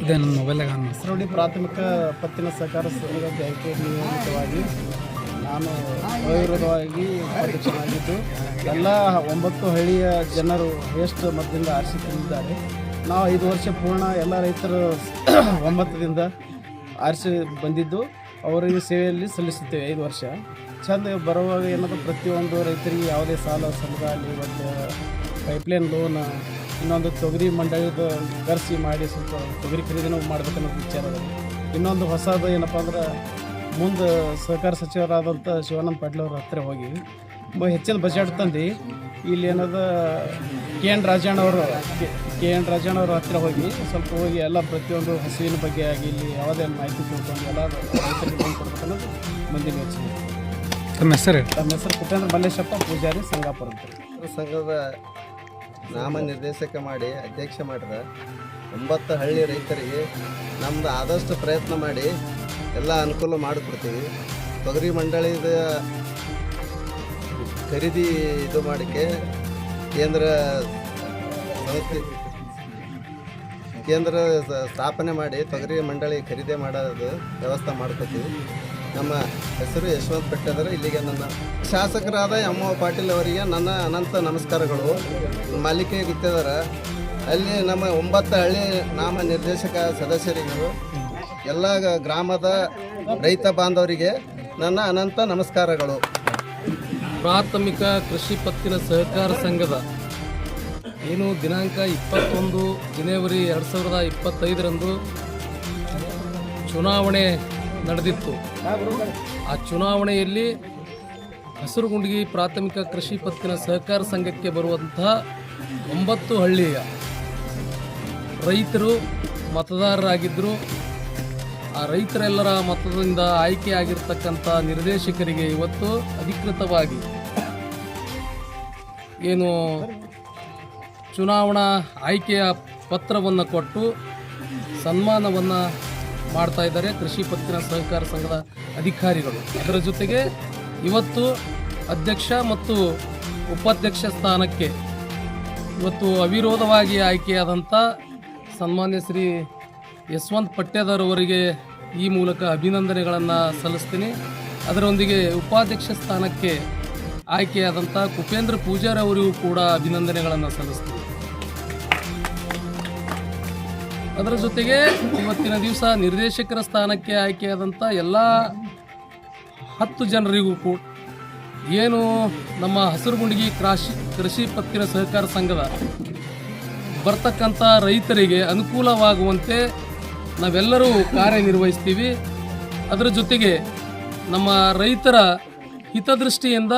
ಇದೇ ನನ್ನ ಹೆಸರುಡಿ ಪ್ರಾಥಮಿಕ ಪತ್ತಿನ ಸಹಕಾರ ಸಂಘದ ಬ್ಯಾಂಕಿಗೆ ನಿಯಮಿತವಾಗಿ ನಾನು ಅವಿರೋಧವಾಗಿ ಅಧ್ಯಕ್ಷನಾಗಿದ್ದು ಎಲ್ಲ ಒಂಬತ್ತು ಹಳ್ಳಿಯ ಜನರು ವೇಸ್ಟ್ ಮತದಿಂದ ಆರಿಸಿ ತಿಂದಿದ್ದಾರೆ. ನಾವು ಐದು ವರ್ಷ ಪೂರ್ಣ ಎಲ್ಲ ರೈತರು ಒಂಬತ್ತದಿಂದ ಆರಿಸಿ ಬಂದಿದ್ದು, ಅವರಿಗೆ ಸೇವೆಯಲ್ಲಿ ಸಲ್ಲಿಸುತ್ತೇವೆ ಐದು ವರ್ಷ. ಚೆಂದ ಬರುವಾಗ ಏನಾದರೂ ಪ್ರತಿಯೊಂದು ರೈತರಿಗೆ ಯಾವುದೇ ಸಾಲ ಸಮುದ ಆಗಲಿ ಮತ್ತು ಪೈಪ್ಲೈನ್ ಲೋನ್ ಇನ್ನೊಂದು ತೊಗರಿ ಮಂಡಳಿದ ಕರೆಸಿ ಮಾಡಿ ಸ್ವಲ್ಪ ತೊಗರಿ ಖರೀದಿನೂ ಮಾಡ್ಬೇಕನ್ನೋ ವಿಚಾರ ಇನ್ನೊಂದು ಹೊಸದು ಏನಪ್ಪ ಅಂದ್ರೆ ಮುಂದೆ ಸಹಕಾರ ಸಚಿವರಾದಂಥ ಶಿವಾನಂದ ಪಾಟೀಲ್ ಅವ್ರ ಹತ್ತಿರ ಹೋಗಿ ಬ- ಹೆಚ್ಚಿನ ಬಜೆಟ್ ತಂದು ಇಲ್ಲಿ ಏನದ ಕೆ ಎನ್ ರಾಜಣ್ಣ ಅವರು ಕೆ ಎನ್ ರಾಜಣ್ಣ ಅವ್ರ ಹತ್ತಿರ ಹೋಗಿ ಸ್ವಲ್ಪ ಹೋಗಿ ಎಲ್ಲ ಪ್ರತಿಯೊಂದು ಹಸುವಿನ ಬಗ್ಗೆ ಆಗಿ ಇಲ್ಲಿ ಯಾವುದೇ ಮಾಹಿತಿ ತಿಳ್ಕೊಂಡು ಎಲ್ಲ ರೈತರಿಗೆ ಕೊಡ್ಬೇಕನ್ನೋದು ಮುಂದಿನ ಯೋಚನೆ. ತಮ್ಮ ಹೆಸರು ತಮ್ಮ ಹೆಸರು ಪುಟೇಂದ್ರ ಮಲ್ಲೇಶಪ್ಪ ಪೂಜಾರಿ ಸಂಗಾಪುರ ಅಂತ. ಸಂಘದ ನಾಮ ನಿರ್ದೇಶಕ ಮಾಡಿ ಅಧ್ಯಕ್ಷ ಮಾಡಿದ ಒಂಬತ್ತು ಹಳ್ಳಿ ರೈತರಿಗೆ ನಮ್ದು ಆದಷ್ಟು ಪ್ರಯತ್ನ ಮಾಡಿ ಎಲ್ಲ ಅನುಕೂಲ ಮಾಡಿಕೊಡ್ತೀವಿ. ತೊಗರಿ ಮಂಡಳಿದ ಖರೀದಿ ಇದು ಮಾಡೋಕ್ಕೆ ಕೇಂದ್ರ ಸಂಸ್ಥೆ ಕೇಂದ್ರ ಸ್ಥಾಪನೆ ಮಾಡಿ ತೊಗರಿ ಮಂಡಳಿ ಖರೀದಿ ಮಾಡೋದು ವ್ಯವಸ್ಥೆ ಮಾಡ್ಕೋತೀವಿ ನಮ್ಮ ಹೆಸರು ಯಶವಂತ ಬೆಟ್ಟದರ. ಇಲ್ಲಿಗೆ ನನ್ನ ಶಾಸಕರಾದ ಎಂ ಪಾಟೀಲ್ ಅವರಿಗೆ ನನ್ನ ಅನಂತ ನಮಸ್ಕಾರಗಳು. ಮಾಲಿಕೆ ಗಿತ್ತಿದಾರ. ಅಲ್ಲಿ ನಮ್ಮ ಒಂಬತ್ತು ಹಳ್ಳಿ ನಾಮ ನಿರ್ದೇಶಕ ಸದಸ್ಯರಿಗೂ ಎಲ್ಲ ಗ್ರಾಮದ ರೈತ ಬಾಂಧವರಿಗೆ ನನ್ನ ಅನಂತ ನಮಸ್ಕಾರಗಳು. ಪ್ರಾಥಮಿಕ ಕೃಷಿ ಪತ್ತಿನ ಸಹಕಾರ ಸಂಘದ ಏನು ದಿನಾಂಕ ಇಪ್ಪತ್ತೊಂದು, ಜನವರಿ ಎರಡು ಸಾವಿರದ ಇಪ್ಪತ್ತೈದರಂದು ಚುನಾವಣೆ ನಡೆದಿತ್ತು. ಆ ಚುನಾವಣೆಯಲ್ಲಿ ಹಸಿರುಗುಂಡಿಗಿ ಪ್ರಾಥಮಿಕ ಕೃಷಿ ಪತ್ತಿನ ಸಹಕಾರ ಸಂಘಕ್ಕೆ ಬರುವಂತಹ ಒಂಬತ್ತು ಹಳ್ಳಿಯ ರೈತರು ಮತದಾರರಾಗಿದ್ದರು. ಆ ರೈತರೆಲ್ಲರ ಮತದಿಂದ ಆಯ್ಕೆಯಾಗಿರ್ತಕ್ಕಂಥ ನಿರ್ದೇಶಕರಿಗೆ ಇವತ್ತು ಅಧಿಕೃತವಾಗಿ ಏನು ಚುನಾವಣಾ ಆಯ್ಕೆಯ ಪತ್ರವನ್ನು ಕೊಟ್ಟು ಸನ್ಮಾನವನ್ನು ಮಾಡ್ತಾ ಇದ್ದಾರೆ ಕೃಷಿ ಪತ್ತಿನ ಸಹಕಾರ ಸಂಘದ ಅಧಿಕಾರಿಗಳು. ಅದರ ಜೊತೆಗೆ ಇವತ್ತು ಅಧ್ಯಕ್ಷ ಮತ್ತು ಉಪಾಧ್ಯಕ್ಷ ಸ್ಥಾನಕ್ಕೆ ಇವತ್ತು ಅವಿರೋಧವಾಗಿ ಆಯ್ಕೆಯಾದಂಥ ಸನ್ಮಾನ್ಯ ಶ್ರೀ ಯಶವಂತ್ ಪಟ್ಟೇದಾರ್ ಅವರಿಗೆ ಈ ಮೂಲಕ ಅಭಿನಂದನೆಗಳನ್ನು ಸಲ್ಲಿಸ್ತೀನಿ. ಅದರೊಂದಿಗೆ ಉಪಾಧ್ಯಕ್ಷ ಸ್ಥಾನಕ್ಕೆ ಆಯ್ಕೆಯಾದಂಥ ಕುಪೇಂದ್ರ ಪೂಜಾರಿ ಅವರಿಗೂ ಕೂಡ ಅಭಿನಂದನೆಗಳನ್ನು ಸಲ್ಲಿಸ್ತೀನಿ. ಅದರ ಜೊತೆಗೆ ಇವತ್ತಿನ ದಿವಸ ನಿರ್ದೇಶಕರ ಸ್ಥಾನಕ್ಕೆ ಆಯ್ಕೆಯಾದಂಥ ಎಲ್ಲ ಹತ್ತು ಜನರಿಗೂ ಕೂಡ ಏನು ನಮ್ಮ ಹಸಿರುಗುಂಡಿಗಿ ಕೃಷಿ ಕೃಷಿ ಪತ್ತಿನ ಸಹಕಾರ ಸಂಘದ ಬರ್ತಕ್ಕಂಥ ರೈತರಿಗೆ ಅನುಕೂಲವಾಗುವಂತೆ ನಾವೆಲ್ಲರೂ ಕಾರ್ಯನಿರ್ವಹಿಸ್ತೀವಿ. ಅದರ ಜೊತೆಗೆ ನಮ್ಮ ರೈತರ ಹಿತದೃಷ್ಟಿಯಿಂದ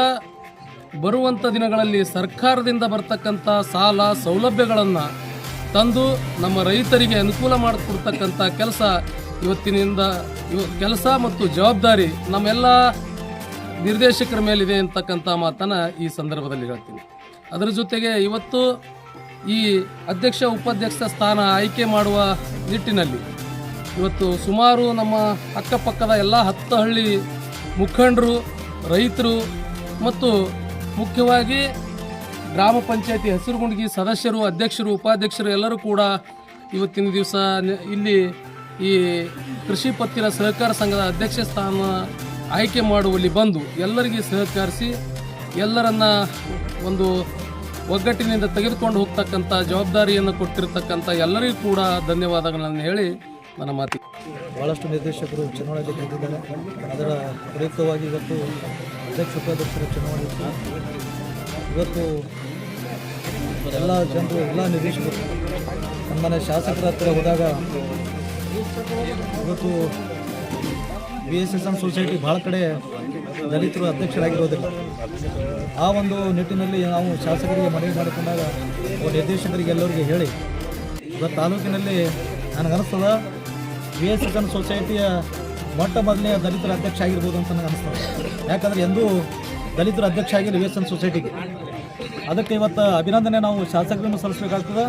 ಬರುವಂಥ ದಿನಗಳಲ್ಲಿ ಸರ್ಕಾರದಿಂದ ಬರ್ತಕ್ಕಂಥ ಸಾಲ ಸೌಲಭ್ಯಗಳನ್ನು ತಂದು ನಮ್ಮ ರೈತರಿಗೆ ಅನುಕೂಲ ಮಾಡಿಕೊಡ್ತಕ್ಕಂಥ ಕೆಲಸ ಇವತ್ತಿನಿಂದ ಇವ ಕೆಲಸ ಮತ್ತು ಜವಾಬ್ದಾರಿ ನಮ್ಮೆಲ್ಲ ನಿರ್ದೇಶಕರ ಮೇಲಿದೆ ಅಂತಕ್ಕಂಥ ಮಾತನ್ನು ಈ ಸಂದರ್ಭದಲ್ಲಿ ಹೇಳ್ತೀನಿ. ಅದರ ಜೊತೆಗೆ ಇವತ್ತು ಈ ಅಧ್ಯಕ್ಷ, ಉಪಾಧ್ಯಕ್ಷ ಸ್ಥಾನ ಆಯ್ಕೆ ಮಾಡುವ ನಿಟ್ಟಿನಲ್ಲಿ ಇವತ್ತು ಸುಮಾರು ನಮ್ಮ ಅಕ್ಕಪಕ್ಕದ ಎಲ್ಲ ಹತ್ತು ಹಳ್ಳಿ ಮುಖಂಡರು, ರೈತರು ಮತ್ತು ಮುಖ್ಯವಾಗಿ ಗ್ರಾಮ ಪಂಚಾಯತಿ ಹಸಿರುಗುಂಡಿಗೆ ಸದಸ್ಯರು, ಅಧ್ಯಕ್ಷರು, ಉಪಾಧ್ಯಕ್ಷರು ಎಲ್ಲರೂ ಕೂಡ ಇವತ್ತಿನ ದಿವಸ ಇಲ್ಲಿ ಈ ಕೃಷಿ ಪತ್ತಿನ ಸಹಕಾರ ಸಂಘದ ಅಧ್ಯಕ್ಷ ಸ್ಥಾನ ಆಯ್ಕೆ ಮಾಡುವಲ್ಲಿ ಬಂದು ಎಲ್ಲರಿಗೆ ಸಹಕರಿಸಿ ಎಲ್ಲರನ್ನ ಒಂದು ಒಗ್ಗಟ್ಟಿನಿಂದ ತೆಗೆದುಕೊಂಡು ಹೋಗ್ತಕ್ಕಂಥ ಜವಾಬ್ದಾರಿಯನ್ನು ಕೊಟ್ಟಿರ್ತಕ್ಕಂಥ ಎಲ್ಲರಿಗೂ ಕೂಡ ಧನ್ಯವಾದಗಳನ್ನು ಹೇಳಿ ನನ್ನ ಮಾತಿ. ಭಾಳಷ್ಟು ನಿರ್ದೇಶಕರು ಚುನಾವಣೆಯಲ್ಲಿ ಗೆದ್ದಿದ್ದಾರೆ. ಅದರ ಪ್ರಯುಕ್ತವಾಗಿ ಇವತ್ತು ಅಧ್ಯಕ್ಷ, ಉಪಾಧ್ಯಕ್ಷರ ಚುನಾವಣೆ ಇವತ್ತು ಎಲ್ಲ ಜನರು ಎಲ್ಲ ನಿರ್ದೇಶಕರು ನಮ್ಮನೆ ಶಾಸಕರ ಹತ್ರ ಹೋದಾಗ ಇವತ್ತು B S S M society ಭಾಳ ಕಡೆ ದಲಿತರು ಅಧ್ಯಕ್ಷರಾಗಿರೋದಿಲ್ಲ. ಆ ಒಂದು ನಿಟ್ಟಿನಲ್ಲಿ ನಾವು ಶಾಸಕರಿಗೆ ಮನವಿ ಮಾಡಿಕೊಂಡಾಗ ಅವ್ರ ನಿರ್ದೇಶಕರಿಗೆ ಎಲ್ಲರಿಗೆ ಹೇಳಿ, ಇವತ್ತು ತಾಲೂಕಿನಲ್ಲಿ ನನಗನ್ನಿಸ್ತದ ಬಿ ಎಸ್ ಎಸ್ ಎಂ ಸೊಸೈಟಿಯ ಮೊಟ್ಟ ಮೊದಲನೇ ದಲಿತರ ಅಧ್ಯಕ್ಷ ಆಗಿರ್ಬೋದು ಅಂತ ನನಗೆ ಅನಿಸ್ತದೆ. ಯಾಕಂದರೆ ಎಂದೂ ದಲಿತರ ಅಧ್ಯಕ್ಷ ಆಗಿಲ್ಲ ಬಿ ಎಸ್ ಎನ್ ಸೊಸೈಟಿಗೆ ಅದಕ್ಕೆ ಇವತ್ತು ಅಭಿನಂದನೆ ನಾವು ಶಾಸಕರನ್ನು ಸಲ್ಲಿಸಬೇಕಾಗ್ತದೆ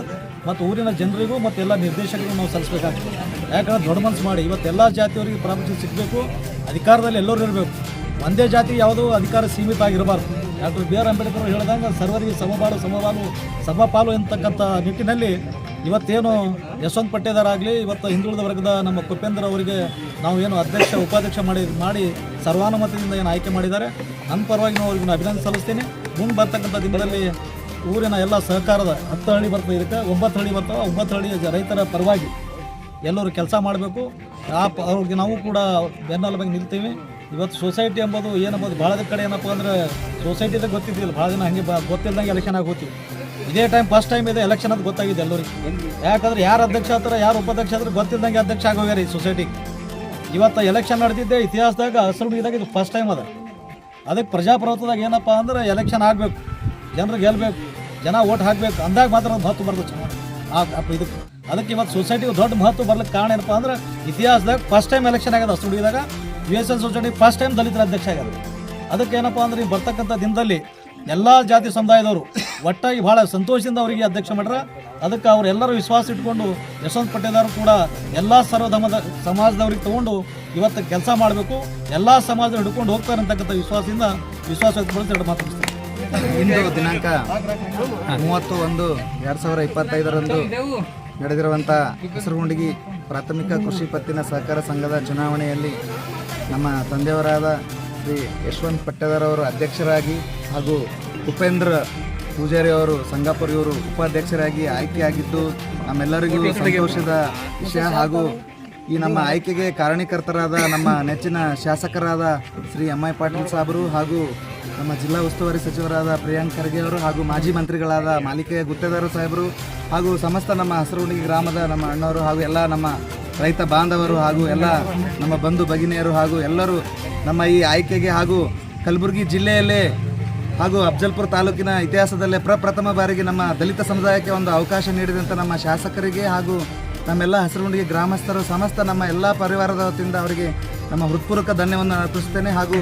ಮತ್ತು ಊರಿನ ಜನರಿಗೂ ಮತ್ತು ಎಲ್ಲ ನಿರ್ದೇಶಕರಿಗೂ ನಾವು ಸಲ್ಲಿಸಬೇಕಾಗ್ತದೆ. ಯಾಕಂದ್ರೆ ದೊಡ್ಡ ಮನಸ್ಸು ಮಾಡಿ ಇವತ್ತು ಎಲ್ಲ ಜಾತಿಯವರಿಗೆ ಪ್ರಾಮುಖ್ಯತೆ ಸಿಗಬೇಕು, ಅಧಿಕಾರದಲ್ಲಿ ಎಲ್ಲರೂ ಇರಬೇಕು. ಒಂದೇ ಜಾತಿ ಯಾವುದೂ ಅಧಿಕಾರ ಸೀಮಿತ ಆಗಿರಬಾರ್ದು ಡಾಕ್ಟರ್ ಬಿ ಆರ್ ಅಂಬೇಡ್ಕರ್ ಹೇಳಿದಂಗೆ ಸರ್ವರಿಗೆ ಸಮಬಾಳು ಸಮಬಾಲು ಸಮಪಾಲು ಎಂತಕ್ಕಂಥ ನಿಟ್ಟಿನಲ್ಲಿ ಇವತ್ತೇನು ಯಶವಂತ ಪಟ್ಟೇದಾರಾಗಲಿ ಇವತ್ತು ಹಿಂದುಳಿದ ವರ್ಗದ ನಮ್ಮ ಕುಪೇಂದ್ರ ಅವರಿಗೆ ನಾವು ಏನು ಅಧ್ಯಕ್ಷ, ಉಪಾಧ್ಯಕ್ಷ ಮಾಡಿ ಮಾಡಿ ಸರ್ವಾನುಮತದಿಂದ ಏನು ಆಯ್ಕೆ ಮಾಡಿದ್ದಾರೆ, ನನ್ನ ಪರವಾಗಿ ನಾವು ಅವ್ರಿಗೆ ಅಭಿನಂದನೆ ಸಲ್ಲಿಸ್ತೀನಿ. ಮುಂದೆ ಬರ್ತಕ್ಕಂಥ ದಿನದಲ್ಲಿ ಊರಿನ ಎಲ್ಲ ಸಹಕಾರದ ಹತ್ತು ಹಳ್ಳಿ ಬರ್ತದೆ ಇದಕ್ಕೆ, ಒಂಬತ್ತು ಹಳ್ಳಿ ಬರ್ತಾವೆ, ಒಂಬತ್ತು ಹಳ್ಳಿ ರೈತರ ಪರವಾಗಿ ಎಲ್ಲರೂ ಕೆಲಸ ಮಾಡಬೇಕು. ಆ ಅವ್ರಿಗೆ ನಾವು ಕೂಡ ಬೆನ್ನೆಲುಬಾಗಿ ನಿಲ್ತೀವಿ. ಇವತ್ತು ಸೊಸೈಟಿ ಎಂಬುದು ಏನಂಬೋದು ಭಾಳ ಕಡೆ ಏನಪ್ಪ ಅಂದ್ರೆ ಸೊಸೈಟಿದಾಗ ಗೊತ್ತಿದ್ದಿಲ್ಲ. ಭಾಳ ದಿನ ಹಂಗೆ ಗೊತ್ತಿಲ್ದಂಗೆ ಎಲೆಕ್ಷನ್ ಆಗಿ ಹೋಗ್ತೀವಿ. ಇದೇ ಟೈಮ್ ಫಸ್ಟ್ ಟೈಮ್ ಇದೆ ಎಲೆಕ್ಷನ್ ಅಂತ ಗೊತ್ತಾಗಿದೆ ಎಲ್ಲರಿಗೆ. ಯಾಕಂದ್ರೆ ಯಾರು ಅಧ್ಯಕ್ಷ ಆತರ ಯಾರು ಉಪಾಧ್ಯಕ್ಷ ಆದ್ರೆ ಗೊತ್ತಿಲ್ಲದಂಗೆ ಅಧ್ಯಕ್ಷ ಆಗೋಗ್ಯಾರ ಈ ಸೊಸೈಟಿಗೆ ಇವತ್ತು ಎಲೆಕ್ಷನ್ ನಡೆದಿದ್ದೆ ಇತಿಹಾಸದಾಗ ಹಸಿರುಗಿದಾಗ ಇದು ಫಸ್ಟ್ ಟೈಮ್ ಅದ. ಅದಕ್ಕೆ ಪ್ರಜಾಪ್ರಭುತ್ವದಾಗ ಏನಪ್ಪ ಅಂದ್ರೆ ಎಲೆಕ್ಷನ್ ಆಗಬೇಕು, ಜನರು ಗೆಲ್ಲಬೇಕು ಜನ ಓಟ್ ಹಾಕಬೇಕು, ಅಂದಾಗ ಮಾತ್ರ ಒಂದು ಮಹತ್ವ ಬರ್ತದೆ ಚೆನ್ನಾಗಿ ಇದಕ್ಕೆ. ಅದಕ್ಕೆ ಇವತ್ತು ಸೊಸೈಟಿಗೆ ದೊಡ್ಡ ಮಹತ್ವ ಬರ್ಲಿಕ್ಕೆ ಕಾರಣ ಏನಪ್ಪ ಅಂದ್ರೆ ಇತಿಹಾಸದಾಗ ಫಸ್ಟ್ ಟೈಮ್ ಎಲೆಕ್ಷನ್ ಆಗ್ಯದ ಹುಡುಗಿದಾಗ. U S L society first time ದಲಿತರ ಅಧ್ಯಕ್ಷ ಆಗ್ಯದ. ಅದಕ್ಕೆ ಏನಪ್ಪ ಅಂದ್ರೆ ಬರ್ತಕ್ಕಂಥ ದಿನದಲ್ಲಿ ಎಲ್ಲ ಜಾತಿ ಸಮುದಾಯದವರು ಒಟ್ಟಾಗಿ ಭಾಳ ಸಂತೋಷದಿಂದ ಅವರಿಗೆ ಅಧ್ಯಕ್ಷ ಮಾಡ್ರ ಅದಕ್ಕೆ ಅವರೆಲ್ಲರೂ ವಿಶ್ವಾಸ ಇಟ್ಕೊಂಡು ಯಶವಂತ ಪಟ್ಟೇದಾರ್ ಕೂಡ ಎಲ್ಲ ಸರ್ವಧರ್ಮದ ಸಮಾಜದವ್ರಿಗೆ ತಗೊಂಡು ಇವತ್ತು ಕೆಲಸ ಮಾಡಬೇಕು, ಎಲ್ಲ ಸಮಾಜ ಹಿಡ್ಕೊಂಡು ಹೋಗ್ತಾರೆ ಅಂತಕ್ಕಂಥ ವಿಶ್ವಾಸದಿಂದ ವಿಶ್ವಾಸ ವ್ಯಕ್ತಪಡಿಸಿ ಮಾತು ಇಂದು ದಿನಾಂಕ ಮೂವತ್ತು ಒಂದು ಎರಡು ಸಾವಿರ ಇಪ್ಪತ್ತೈದರಂದು ನಡೆದಿರುವಂಥ ಹೆಸರುಗುಂಡಿಗಿ ಪ್ರಾಥಮಿಕ ಕೃಷಿ ಪತ್ತಿನ ಸಹಕಾರ ಸಂಘದ ಚುನಾವಣೆಯಲ್ಲಿ ನಮ್ಮ ತಂದೆಯವರಾದ ಶ್ರೀ ಯಶವಂತ್ ಪಟ್ಟೇದಾರ್ ಅವರು ಅಧ್ಯಕ್ಷರಾಗಿ ಹಾಗೂ ಉಪೇಂದ್ರ ಪೂಜಾರಿ ಅವರು ಸಂಗಾಪುರ್ ಇವರು ಉಪಾಧ್ಯಕ್ಷರಾಗಿ ಆಯ್ಕೆಯಾಗಿದ್ದು ನಮ್ಮೆಲ್ಲರಿಗೂ ಸಂತೋಷದ ವಿಷಯ ಹಾಗೂ ಈ ನಮ್ಮ ಆಯ್ಕೆಗೆ ಕಾರಣೀಕರ್ತರಾದ ನಮ್ಮ ನೆಚ್ಚಿನ ಶಾಸಕರಾದ ಶ್ರೀ ಎಂ ಐ ಪಾಟೀಲ್ ಸಾಹೇಬರು ಹಾಗೂ ನಮ್ಮ ಜಿಲ್ಲಾ ಉಸ್ತುವಾರಿ ಸಚಿವರಾದ ಪ್ರಿಯಾಂಕ್ ಖರ್ಗೆ ಅವರು ಹಾಗೂ ಮಾಜಿ ಮಂತ್ರಿಗಳಾದ ಮಾಲಿಕೆಯ ಗುತ್ತೇದಾರ ಸಾಹೇಬರು ಹಾಗೂ ಸಮಸ್ತ ನಮ್ಮ ಹಸಿರುಗುಂಡಿಗೆ ಗ್ರಾಮದ ನಮ್ಮ ಅಣ್ಣವರು ಹಾಗೂ ಎಲ್ಲ ನಮ್ಮ ರೈತ ಬಾಂಧವರು ಹಾಗೂ ಎಲ್ಲ ನಮ್ಮ ಬಂಧು ಭಗಿನಿಯರು ಹಾಗೂ ಎಲ್ಲರೂ ನಮ್ಮ ಈ ಆಯ್ಕೆಗೆ ಹಾಗೂ ಕಲಬುರಗಿ ಜಿಲ್ಲೆಯಲ್ಲೇ ಹಾಗೂ ಅಫ್ಜಲ್ಪುರ ತಾಲೂಕಿನ ಇತಿಹಾಸದಲ್ಲೇ ಪ್ರಪ್ರಥಮ ಬಾರಿಗೆ ನಮ್ಮ ದಲಿತ ಸಮುದಾಯಕ್ಕೆ ಒಂದು ಅವಕಾಶ ನೀಡಿದಂಥ ನಮ್ಮ ಶಾಸಕರಿಗೆ ಹಾಗೂ ನಮ್ಮೆಲ್ಲ ಹಸಿರುಗುಂಡಿಗೆ ಗ್ರಾಮಸ್ಥರು, ಸಮಸ್ತ ನಮ್ಮ ಎಲ್ಲ ಪರಿವಾರದ ವತಿಯಿಂದ ಅವರಿಗೆ ನಮ್ಮ ಹೃತ್ಪೂರ್ವಕ ಧನ್ಯವನ್ನು ಅರ್ಪಿಸುತ್ತೇನೆ ಹಾಗೂ